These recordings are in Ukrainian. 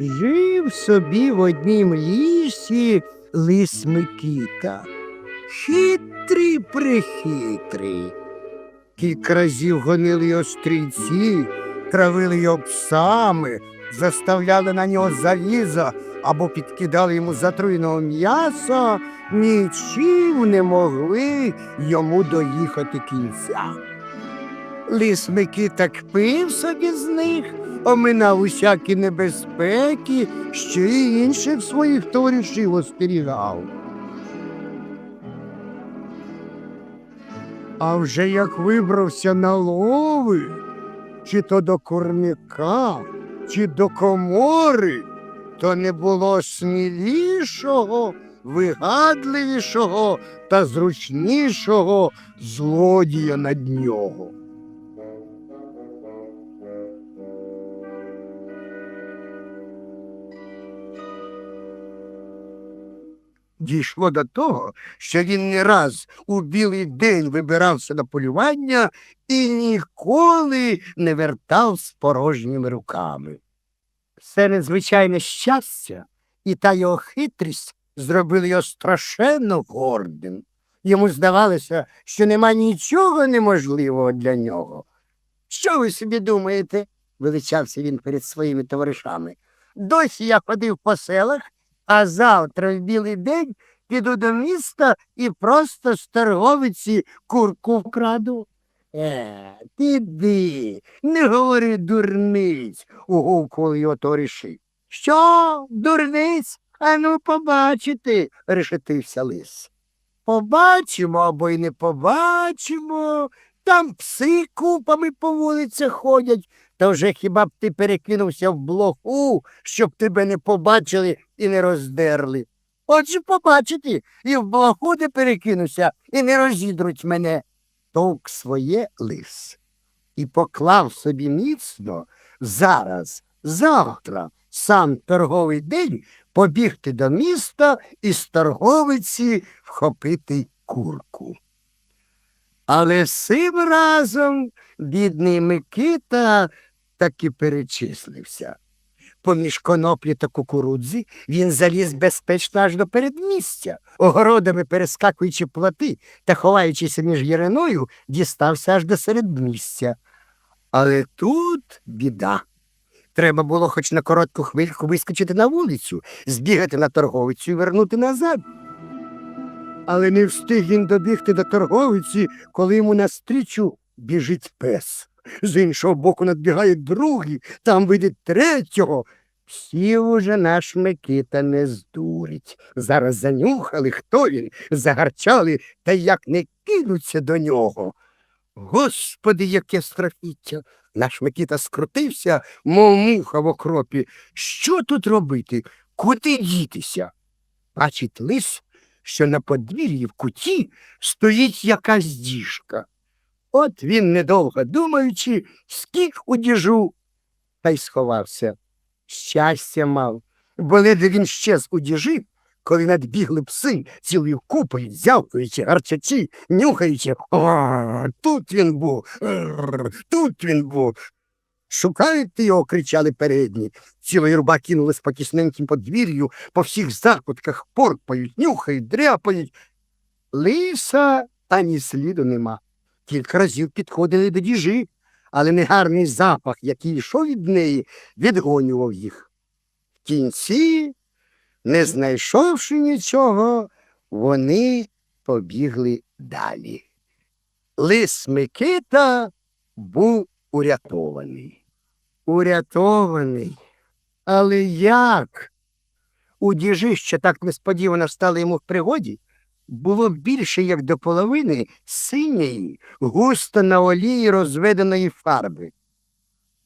Жив собі в однім лісі лис Микита. Хитрий прихитрий. Кілька разів гонили його стрільці, травили його псами, заставляли на нього заліза або підкидали йому затруйного м'яса, нічим не могли йому доїхати кінця. Лис Микита кпив собі з них, оминав усякі небезпеки, ще й інших своїх товаришів остерігав. А вже як вибрався на лови, чи то до курника, чи до комори, то не було смілішого, вигадливішого та зручнішого злодія над нього. Дійшло до того, що він не раз у білий день вибирався на полювання і ніколи не вертав з порожніми руками. Це незвичайне щастя і та його хитрість зробили його страшенно гордим. Йому здавалося, що нема нічого неможливого для нього. Що ви собі думаєте? величався він перед своїми товаришами. Досі я ходив по селах, а завтра в білий день піду до міста і просто з торговиці курку вкраду. Е, піди, не говори дурниць, угукували його товариші. Що, дурниць? Ану побачити, решетився лис. Побачимо або й не побачимо. Там пси купами по вулицях ходять, та вже хіба б ти перекинувся в блоху, щоб тебе не побачили і не роздерли. Отже, побачити, і в блоху не перекинуся, і не розідруть мене. Товк своє лис і поклав собі міцно зараз, завтра, сам торговий день побігти до міста і з торговиці вхопити курку. Але цим разом бідний Микита таки перечислився. Поміж коноплі та кукурудзи він заліз безпечно аж до передмістя, огородами перескакуючи плоти та ховаючися між яриною, дістався аж до середмістя. Але тут біда. Треба було хоч на коротку хвильку вискочити на вулицю, збігати на торговицю і вернути назад. Але не встиг він добігти до торговиці, коли йому навстрічу біжить пес. З іншого боку надбігає другий, там видить третього. Всі уже наш Микита не здурить. Зараз занюхали, хто він, загарчали та як не кинуться до нього. Господи, яке страхіття! Наш Микита скрутився, мов муха в окропі. Що тут робити? Куди дітися? Бачить лис, що на подвір'ї в куті стоїть якась діжка. От він, недовго думаючи, скік у діжу та й сховався. Щастя мав, бо ледве він щез у діжі, коли надбігли пси цілою купою, зявкаючи, гарчачи, нюхаючи. О, тут він був, тут він був. Шукаєте його, кричали передні. Ціла юрба кинулась по тісненьким подвір'ю, по всіх закутках порпають, нюхають, дряпають. Лиса ані сліду нема. Кілька разів підходили до діжі, але негарний запах, який йшов від неї, відгонював їх. В кінці, не знайшовши нічого, вони побігли далі. Лис Микита був урятований. Урятований. Але як? У діжі, що так несподівано стали йому в пригоді, було більше, як до половини, синьої, густо на олії розведеної фарби.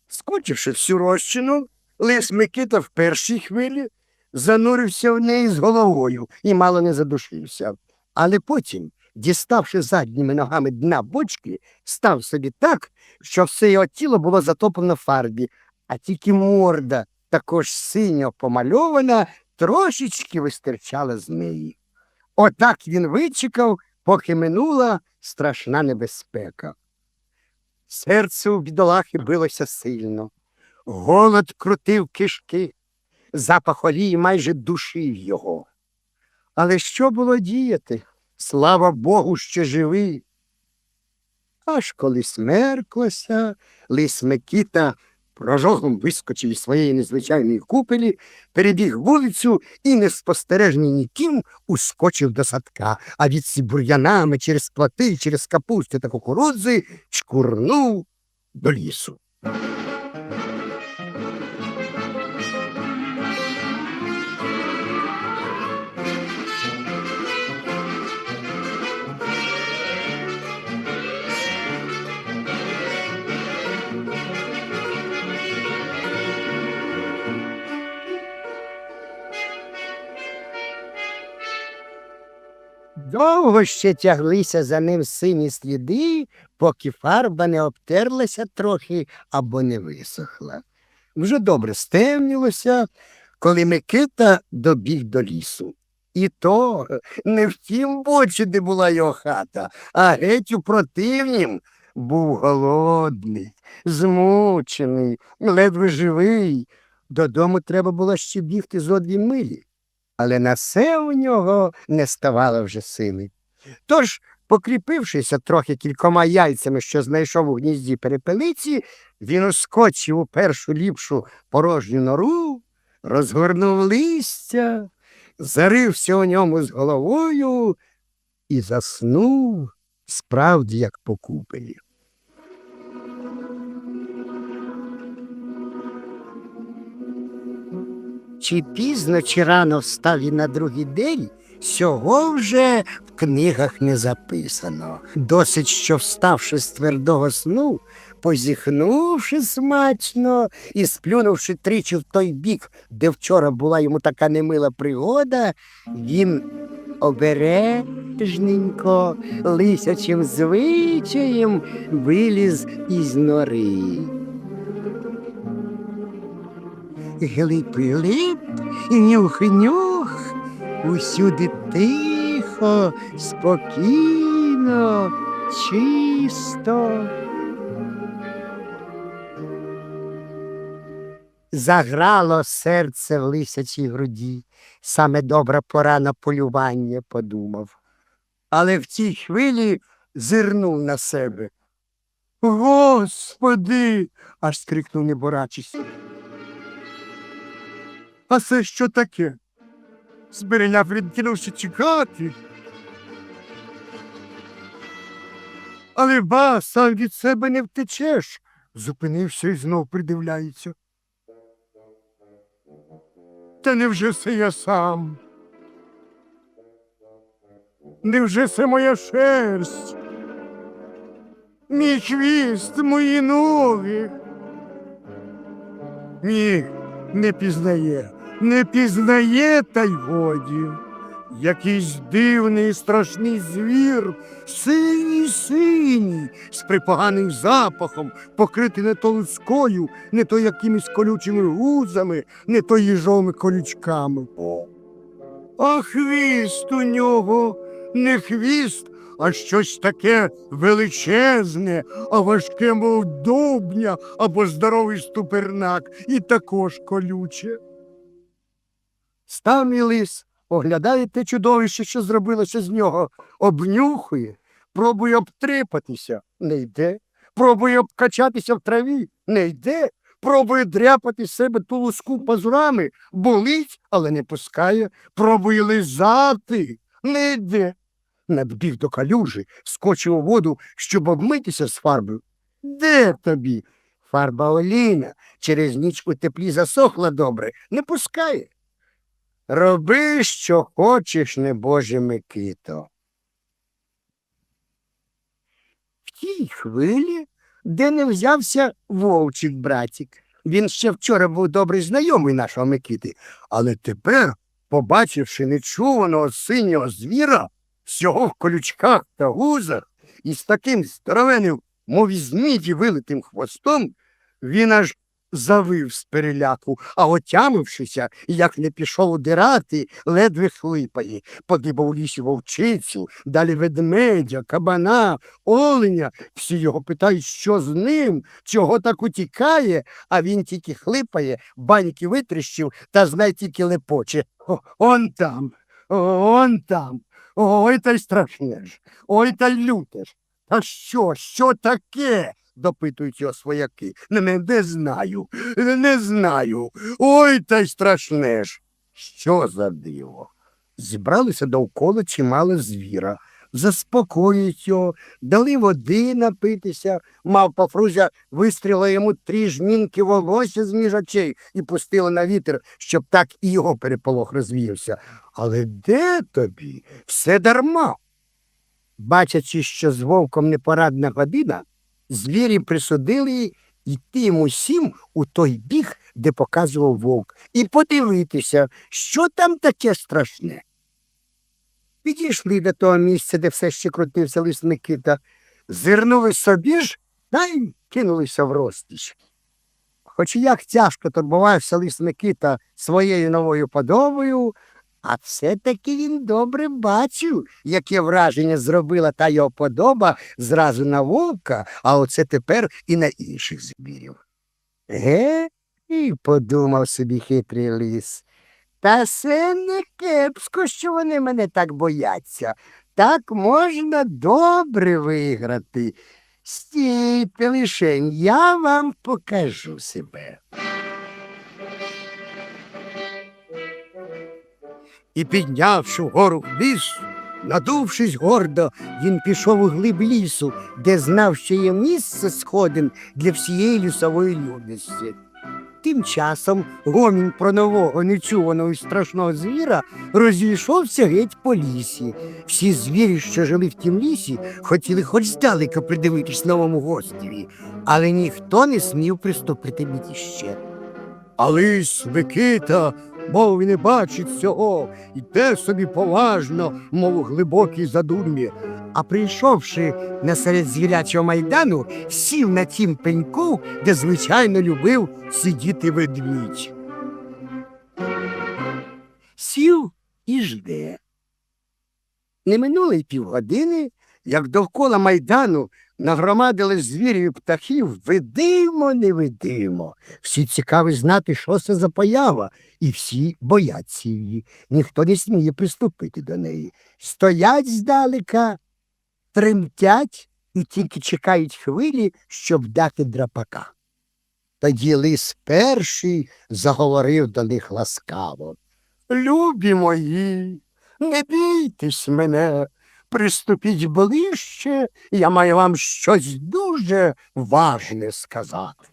Скочивши всю розчину, лис Микита в першій хвилі занурився в неї з головою і мало не задушився. Але потім, діставши задніми ногами дна бочки, став собі так, що все його тіло було затоплено фарбі, а тільки морда, також синьо помальована, трошечки вистирчала з неї. Отак він вичекав, поки минула страшна небезпека. Серце у бідолахи билося сильно. Голод крутив кишки. запах олії майже душив його. Але що було діяти? Слава Богу, що живий. Аж коли смерклося, лис Микіта прожогом вискочив із своєї незвичайної купелі, перебіг вулицю і, неспостережний ніким, ускочив до садка, а відсі бур'янами через плати, через капусти та кукурудзи чкурнув до лісу. Довго ще тяглися за ним сині сліди, поки фарба не обтерлася трохи або не висохла. Вже добре стемнілося, коли Микита добіг до лісу. І то не в тім боці, де була його хата, а геть у противнім був голодний, змучений, ледве живий. Додому треба було ще бігти зо дві милі але на все у нього не ставало вже сили. Тож, покріпившися трохи кількома яйцями, що знайшов у гнізді перепелиці, він ускочив у першу ліпшу порожню нору, розгорнув листя, зарився у ньому з головою і заснув справді як по Чи пізно, чи рано встав він на другий день, цього вже в книгах не записано. Досить, що вставши з твердого сну, позіхнувши смачно і сплюнувши тричі в той бік, де вчора була йому така немила пригода, він обережненько, лисячим звичаєм виліз із нори. Глип-глип, і нюх-нюх, усюди тихо, спокійно, чисто. Заграло серце в лисячій груді, саме добра пора на полювання, подумав. Але в цій хвилі зирнув на себе. Господи. аж скрикнув неборачись. А це що таке? Збереляв відкинувши чекати. Але ба, сам від себе не втечеш. Зупинився і знов придивляється. Та невже це я сам? Невже це моя шерсть? Мій хвіст, мої ноги? Ні, не пізнає, не пізнає, та й годі. Якийсь дивний страшний звір, синій синій, з припоганим запахом, покритий не то лускою, не то якимись колючими гузами, не то їжовими колючками. А хвіст у нього не хвіст, а щось таке величезне, а важке, мов дубня або здоровий ступернак, і також колюче. Став мій лис, оглядає те чудовище, що зробилося з нього, обнюхує, пробує обтрипатися, не йде, пробує обкачатися в траві, не йде, пробує дряпати з себе ту луску пазурами, болить, але не пускає, пробує лизати, не йде. Надбіг до калюжі, скочив у воду, щоб обмитися з фарбою. Де тобі? Фарба олійна, через ніч у теплі засохла добре, не пускає. Роби, що хочеш, небоже Микито. В тій хвилі, де не взявся вовчик братік. Він ще вчора був добрий знайомий нашого Микити, але тепер, побачивши нечуваного синього звіра, всього в колючках та гузах і з таким здоровенним, мов із міді вилитим хвостом, він аж завив з переляку, а отямившися, як не пішов удирати, ледве хлипає. Подибав у лісі вовчицю, далі ведмедя, кабана, оленя. Всі його питають, що з ним, чого так утікає, а він тільки хлипає, баньки витріщив та знай тільки лепоче. О, он там, о, он там. Ой, та й страшне ж, ой, та й люте ж. Та що, що таке? Допитують його свояки. Не, не, знаю, не знаю. Ой, та й страшне ж. Що за диво? Зібралися довкола чимало звіра. Заспокоюють його, дали води напитися. Мавпа Фрузя вистріла йому три жмінки волосся з між очей і пустила на вітер, щоб так і його переполох розвіявся. Але де тобі? Все дарма. Бачачи, що з вовком непорадна година, звірі присудили йти йому всім у той біг, де показував вовк, і подивитися, що там таке страшне. Підійшли до того місця, де все ще крутився лис Микита, зирнули собі ж та й кинулися в розтіч. Хоч як тяжко турбувався лис Микита своєю новою подобою, а все-таки він добре бачив, яке враження зробила та його подоба зразу на вовка, а оце тепер і на інших звірів. Ге, і подумав собі хитрий лис. Та це не кепсько, що вони мене так бояться. Так можна добре виграти. Стійте лишень, я вам покажу себе. І, піднявши вгору ліс, надувшись гордо, він пішов у глиб лісу, де знав, що є місце сходин для всієї лісової людності. Тим часом гомін про нового нечуваного і страшного звіра розійшовся геть по лісі. Всі звірі, що жили в тім лісі, хотіли хоч здалека придивитись новому гостеві, але ніхто не смів приступити бітіще. А лис Микита, мов і не бачить цього, йде собі поважно, мов глибокій задумі. А прийшовши на серед звірячого майдану, сів на тім пеньку, де звичайно любив сидіти ведмідь. Сів і жде. Не минуло й півгодини, як довкола майдану нагромадили звірів і птахів, видимо, невидимо. Всі цікаві знати, що це за поява, і всі бояться її. Ніхто не сміє приступити до неї. Стоять здалека, тремтять і тільки чекають хвилі, щоб дати драпака. Тоді лис перший заговорив до них ласкаво. Любі мої, не бійтесь мене, приступіть ближче, я маю вам щось дуже важне сказати.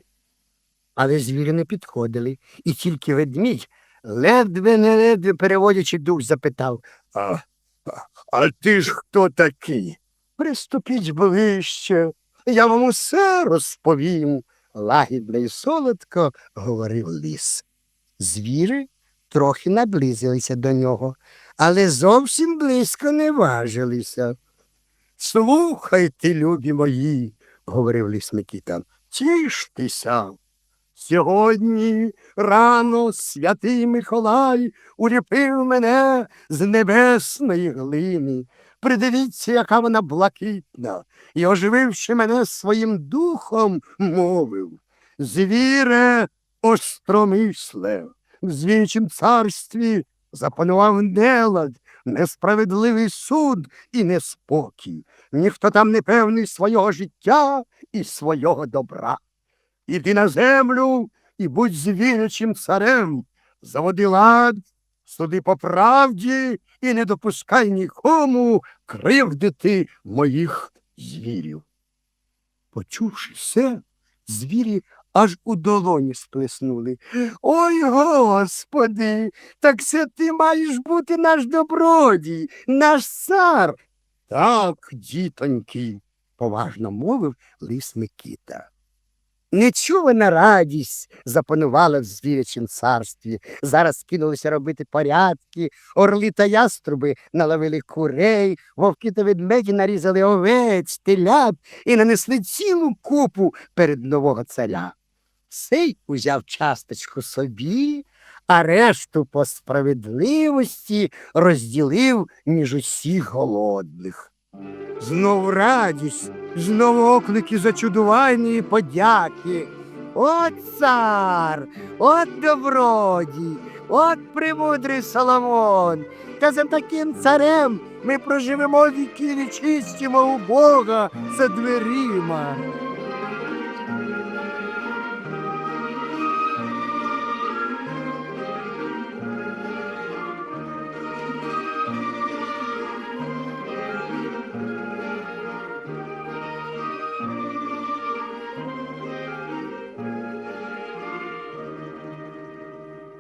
Але звірі не підходили, і тільки ведмідь, ледве не ледве переводячи дух, запитав А, а, ти ж хто такий? Приступіть ближче, я вам усе розповім, лагідно і солодко говорив ліс. Звіри трохи наблизилися до нього, але зовсім близько не важилися. Слухайте, любі мої, говорив ліс Микита, тіштеся. Сьогодні рано святий Миколай уліпив мене з небесної глини. Придивіться, яка вона блакитна, і, ожививши мене своїм духом, мовив Звіре остромисле, в звічім царстві запанував нелад, несправедливий суд і неспокій. Ніхто там не певний свого життя і свого добра. Іди на землю і будь звірячим царем, заводи лад, суди по правді і не допускай нікому кривдити моїх звірів. Почувши все, звірі аж у долоні сплеснули. Ой, господи, так це ти маєш бути наш добродій, наш цар. Так, дітоньки, поважно мовив лис Микита. Нечувана радість запанувала в звірячім царстві. Зараз кинулися робити порядки, орли та яструби наловили курей, вовки та ведмеді нарізали овець, телят і нанесли цілу купу перед нового царя. Сей узяв часточку собі, а решту по справедливості розділив між усіх голодних. Знов радість, знову оклики зачудування і подяки. От цар, от добродій, от премудрий Соломон. Та за таким царем ми проживемо віки вічистімо у Бога за дверима.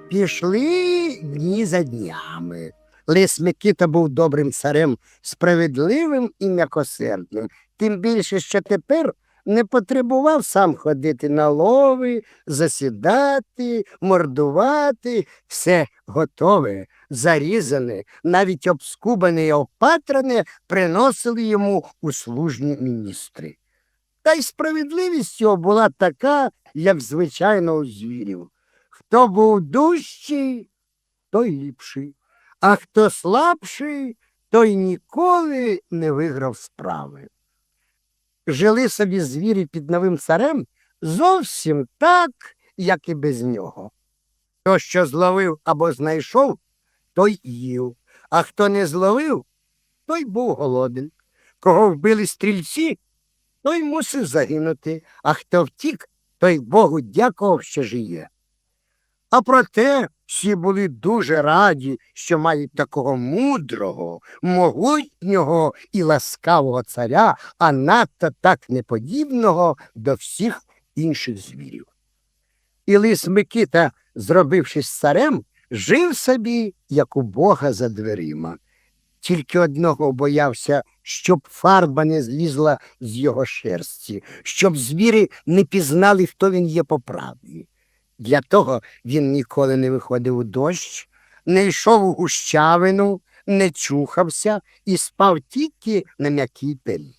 Пішли дні за днями. Лис Микита був добрим царем, справедливим і м'якосердним, тим більше, що тепер не потребував сам ходити на лови, засідати, мордувати, все готове, зарізане, навіть обскубане і опатране приносили йому услужні міністри. Та й справедливість його була така, як звичайно у звірів. Хто був дужчий, той ліпший, а хто слабший, той ніколи не виграв справи. Жили собі звірі під новим царем зовсім так, як і без нього. Хто що зловив або знайшов, той їв, а хто не зловив, той був голоден. Кого вбили стрільці, той мусив загинути, а хто втік, той Богу дякував, що жиє. А проте всі були дуже раді, що мають такого мудрого, могутнього і ласкавого царя, а надто так неподібного до всіх інших звірів. І лис Микита, зробившись царем, жив собі, як у Бога за дверима. Тільки одного боявся, щоб фарба не злізла з його шерсті, щоб звірі не пізнали, хто він є по правді. Для того він ніколи не виходив у дощ, не йшов у гущавину, не чухався і спав тільки на м'якій пелі.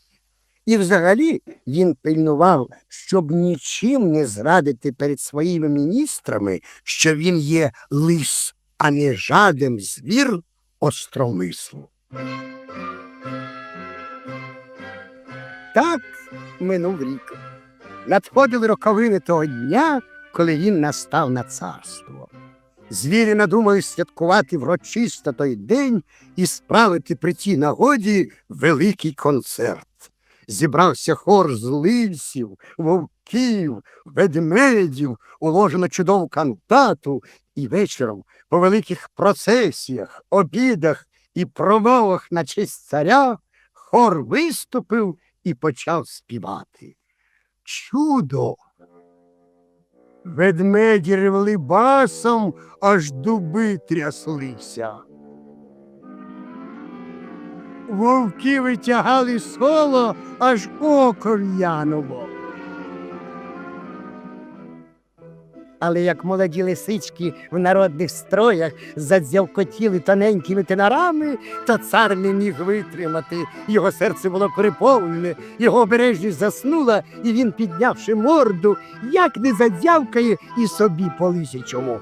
І взагалі він пильнував, щоб нічим не зрадити перед своїми міністрами, що він є лис, а не жадем звір остромислу. Так минув рік. Надходили роковини того дня, коли він настав на царство. Звірі надумали святкувати врочисто той день і справити при тій нагоді великий концерт. Зібрався хор з лисів, вовків, ведмедів, уложено чудову кантату, і вечором по великих процесіях, обідах і промовах на честь царя хор виступив і почав співати. Чудо! Ведмеді ревли басом, аж дуби тряслися. Вовки витягали соло, аж око в'януло. Але як молоді лисички в народних строях задзявкотіли тоненькими тенарами, то цар не міг витримати. Його серце було переповнене, його обережність заснула, і він, піднявши морду, як не задзявкає і собі по лисячому.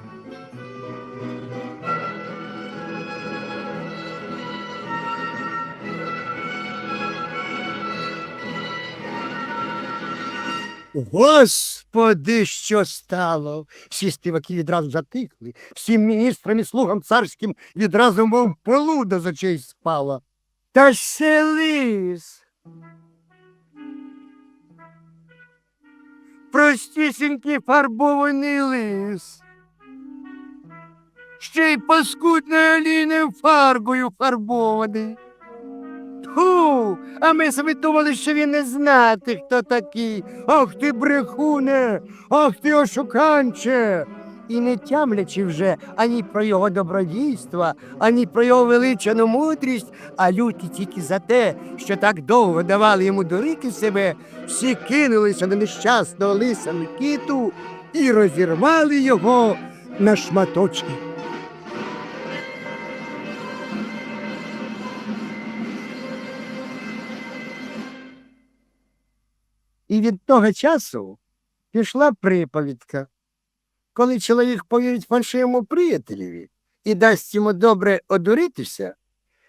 Господи, що стало? Всі співаки відразу затихли, всім міністрам і слугам царським відразу, мов полуда з очей спала. Та це лис. Простісінький фарбований лис. Ще й паскудною олійною фарбою фарбований. Тьфу, а ми собі думали, що він не знати, хто такий. Ах ти брехуне, ах ти ошуканче. І не тямлячи вже ані про його добродійства, ані про його величану мудрість, а люті тільки за те, що так довго давали йому дурити себе, всі кинулися на нещасного лиса Микиту і розірвали його на шматочки. І від того часу Пішла приповідка. Коли чоловік повірить фальшивому приятелеві і дасть йому добре одуритися,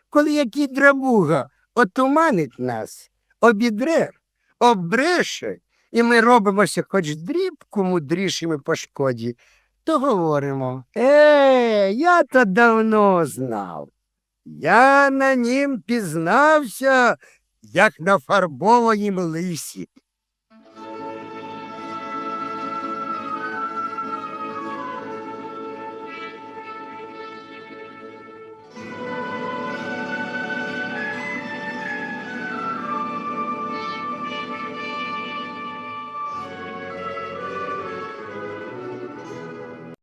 коли який драбуга отуманить нас, обідре, оббреше, і ми робимося хоч дрібку мудрішими по шкоді, то говоримо, е, я то давно знав. Я на нім пізнався, як на фарбованім лисі.